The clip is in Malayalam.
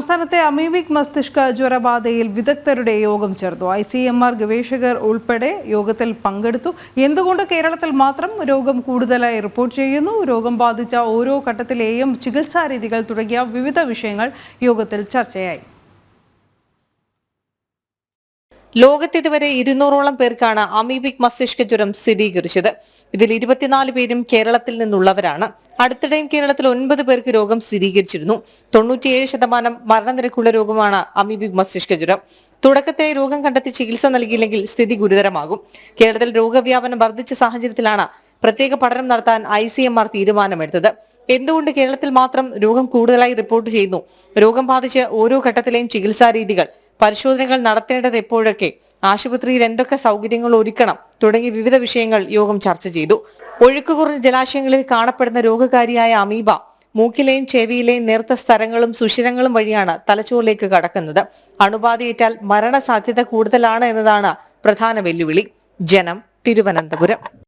സംസ്ഥാനത്തെ അമീബിക് മസ്തിഷ്ക ജ്വരബാധയിൽ വിദഗ്ധരുടെ യോഗം ചേർന്നു. ഐ സി എം ആർ ഗവേഷകർ ഉൾപ്പെടെ യോഗത്തിൽ പങ്കെടുത്തു. എന്തുകൊണ്ട് കേരളത്തിൽ മാത്രം രോഗം കൂടുതലായി റിപ്പോർട്ട് ചെയ്യുന്നു? രോഗം ബാധിച്ച ഓരോ ഘട്ടത്തിലെയും ചികിത്സാരീതികൾ തുടങ്ങിയ വിവിധ വിഷയങ്ങൾ യോഗത്തിൽ ചർച്ചയായി. ലോകത്ത് ഇതുവരെ ഇരുന്നൂറോളം പേർക്കാണ് അമീബിക് മസ്തിഷ്ക ജ്വരം സ്ഥിരീകരിച്ചത്. ഇതിൽ ഇരുപത്തിനാല് പേരും കേരളത്തിൽ നിന്നുള്ളവരാണ്. അടുത്തിടെയും കേരളത്തിൽ ഒൻപത് പേർക്ക് രോഗം സ്ഥിരീകരിച്ചിരുന്നു. തൊണ്ണൂറ്റിയേഴ് ശതമാനം മരണനിരക്കുള്ള രോഗമാണ് അമീബിക് മസ്തിഷ്ക ജ്വരം. തുടക്കത്തെ രോഗം കണ്ടെത്തി ചികിത്സ നൽകിയില്ലെങ്കിൽ സ്ഥിതി ഗുരുതരമാകും. കേരളത്തിൽ രോഗവ്യാപനം വർദ്ധിച്ച സാഹചര്യത്തിലാണ് പ്രത്യേക പഠനം നടത്താൻ ഐ സി എം ആർ തീരുമാനമെടുത്തത്. എന്തുകൊണ്ട് കേരളത്തിൽ മാത്രം രോഗം കൂടുതലായി റിപ്പോർട്ട് ചെയ്യുന്നു? രോഗം ബാധിച്ച് ഓരോ ഘട്ടത്തിലെയും ചികിത്സാ രീതികൾ പരിശോധനകൾ നടത്തേണ്ടത് എപ്പോഴൊക്കെ? ആശുപത്രിയിൽ എന്തൊക്കെ സൗകര്യങ്ങൾ ഒരുക്കണം? തുടങ്ങി വിവിധ വിഷയങ്ങൾ യോഗം ചർച്ച ചെയ്തു. ഒഴുക്ക് കുറഞ്ഞ ജലാശയങ്ങളിൽ കാണപ്പെടുന്ന രോഗകാരിയായ അമീബ മൂക്കിലെയും ചെവിയിലെയും നേർത്ത സ്ഥലങ്ങളും സുഷിരങ്ങളും വഴിയാണ് തലച്ചോറിലേക്ക് കടക്കുന്നത്. അണുബാധയേറ്റാൽ മരണസാധ്യത കൂടുതലാണ് എന്നതാണ് പ്രധാന വെല്ലുവിളി. ജനം തിരുവനന്തപുരം.